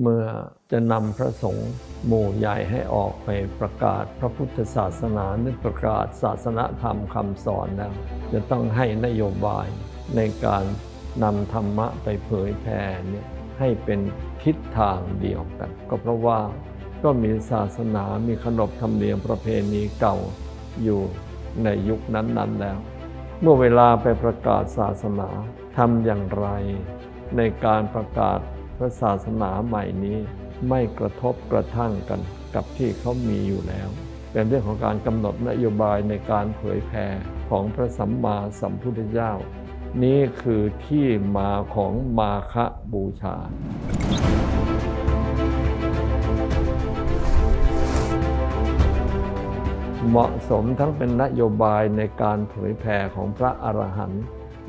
เมื่อจะนำพระสงฆ์หมู่ใหญ่ให้ออกไปประกาศพระพุทธศาสนาหรือประกาศศาสนธรรมคำสอนแล้วจะต้องให้นโยบายในการนำธรรมะไปเผยแผ่เนี่ยให้เป็นทิศทางเดียวกัน ก็เพราะว่าก็มีศาสนามีขนบธรรมเนียมประเพณีเก่าอยู่ในยุคนั้นๆแล้ว เมื่อเวลาไปประกาศศาสนาทำอย่างไรในการประกาศ พระศาสนาใหม่นี้ไม่กระทบกระทั่งกันกับที่เขามีอยู่แล้ว เป็นเรื่องของการกำหนดนโยบายในการเผยแผ่ของพระสัมมาสัมพุทธเจ้า นี่คือที่มาของมาคะบูชาเหมาะสมทั้งเป็นนโยบายในการเผยแผ่ของพระอรหันต์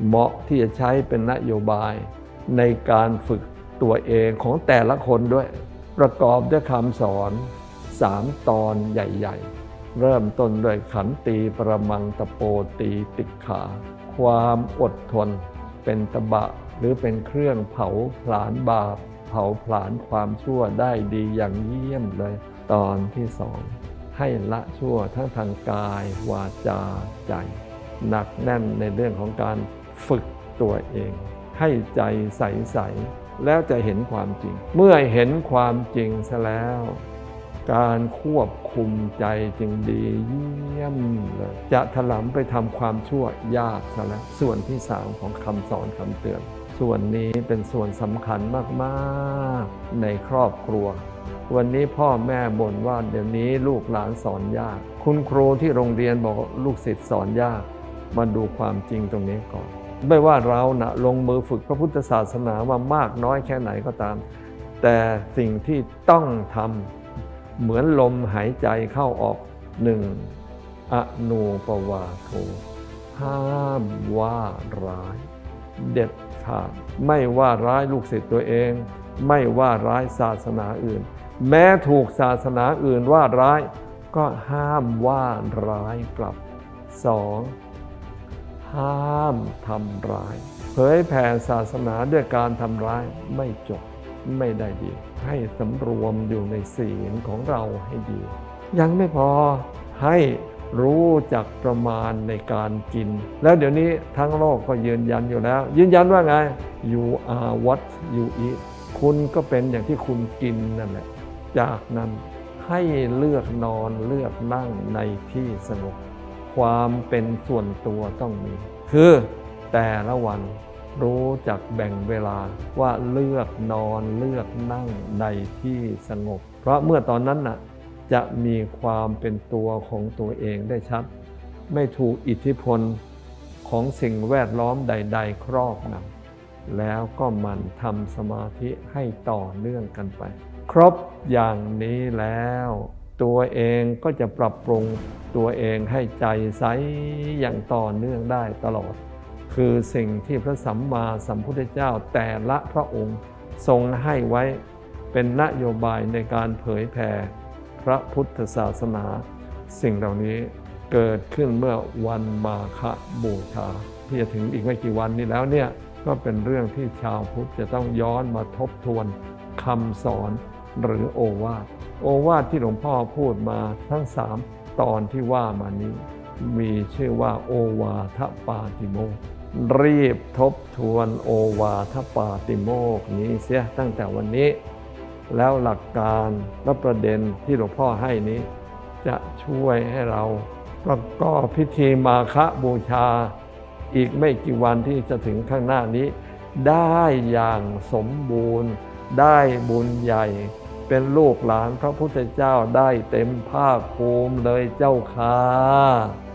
เหมาะที่จะใช้เป็นนโยบายในการฝึก ตัวเองของแต่ละคนด้วย ประกอบด้วยคำสอนสามตอนใหญ่ ๆ เริ่มต้นด้วยขันตีประมังตะโปตีติขา ความอดทน เป็นตบะหรือเป็นเครื่องเผาผลาญบาป เผาผลาญความชั่วได้ดีอย่างเยี่ยมเลย ตอนที่สองให้ละชั่วทั้งทางกาย วาจาใจ หนักแน่นในเรื่องของการฝึกตัวเอง ให้ใจใสๆ แล้วจะเห็นความจริง เมื่อเห็นความจริงซะแล้ว การควบคุมใจจึงดีเยี่ยมเลยจะถลำไปทำความชั่วยากซะแล้วส่วนที่สามของคำสอนคำเตือน ส่วนนี้เป็นส่วนสำคัญมากๆในครอบครัว วันนี้พ่อแม่บ่นว่าเดี๋ยวนี้ลูกหลานสอนยาก คุณครูที่โรงเรียนบอกลูกศิษย์สอนยาก มาดูความจริงตรงนี้ก่อน ไม่ว่าเรานะลงมือฝึกพระพุทธศาสนามามากน้อยแค่ไหนก็ตาม แต่สิ่งที่ต้องทำเหมือนลมหายใจเข้าออกหนึ่งอนูปวาโทห้ามว่าร้าย เด็ดขาดไม่ว่าร้ายลูกศิษย์ตัวเอง ไม่ว่าร้ายศาสนาอื่น แม้ถูกศาสนาอื่นว่าร้าย ก็ห้ามว่าร้ายกลับสอง ห้ามทำร้าย เผยแผ่ศาสนาด้วยการทำร้ายไม่จบไม่ได้ดี ให้สำรวมอยู่ในศีลของเราให้ดี ยังไม่พอให้รู้จักประมาณในการกิน แล้วเดี๋ยวนี้ทั้งโลกก็ยืนยันอยู่แล้ว ยืนยันว่าไง you are what you eat คุณก็เป็นอย่างที่คุณกินนั่นแหละ จากนั้นให้เลือกนอนเลือกนั่งในที่สงบ ความเป็นส่วนตัวต้องมี คือแต่ละวันรู้จักแบ่งเวลาว่าเลือกนอนเลือกนั่งในที่สงบ เพราะเมื่อตอนนั้นน่ะจะมีความเป็นตัวของตัวเองได้ชัด ไม่ถูกอิทธิพลของสิ่งแวดล้อมใด ๆ ครอบงำแล้วก็มันทำสมาธิให้ต่อเนื่องกันไป ครบอย่างนี้แล้ว ตัวเองก็จะปรับปรุงตัวเองให้ใจใสอย่างต่อเนื่องได้ตลอด คือสิ่งที่พระสัมมาสัมพุทธเจ้าแต่ละพระองค์ทรงให้ไว้เป็นนโยบายในการเผยแผ่พระพุทธศาสนา สิ่งเหล่านี้เกิดขึ้นเมื่อวันมาฆบูชา ที่จะถึงอีกไม่กี่วันนี้แล้วเนี่ยก็เป็นเรื่องที่ชาวพุทธจะต้องย้อนมาทบทวนคำสอน หรือโอวาทโอวาทที่หลวงพ่อพูดมาทั้งสามตอนที่ว่ามานี้ มีชื่อว่าโอวาทปาติโมก์รีบทบทวนโอวาทปาติโมก์นี้เสียตั้งแต่วันนี้ แล้วหลักการและประเด็นที่หลวงพ่อให้นี้ จะช่วยให้เราประกอบพิธีมาฆบูชา อีกไม่กี่วันที่จะถึงข้างหน้านี้ ได้อย่างสมบูรณ์ ได้บุญใหญ่ เป็นลูกหลานพระพุทธเจ้าได้เต็มภาคภูมิเลยเจ้าค่ะ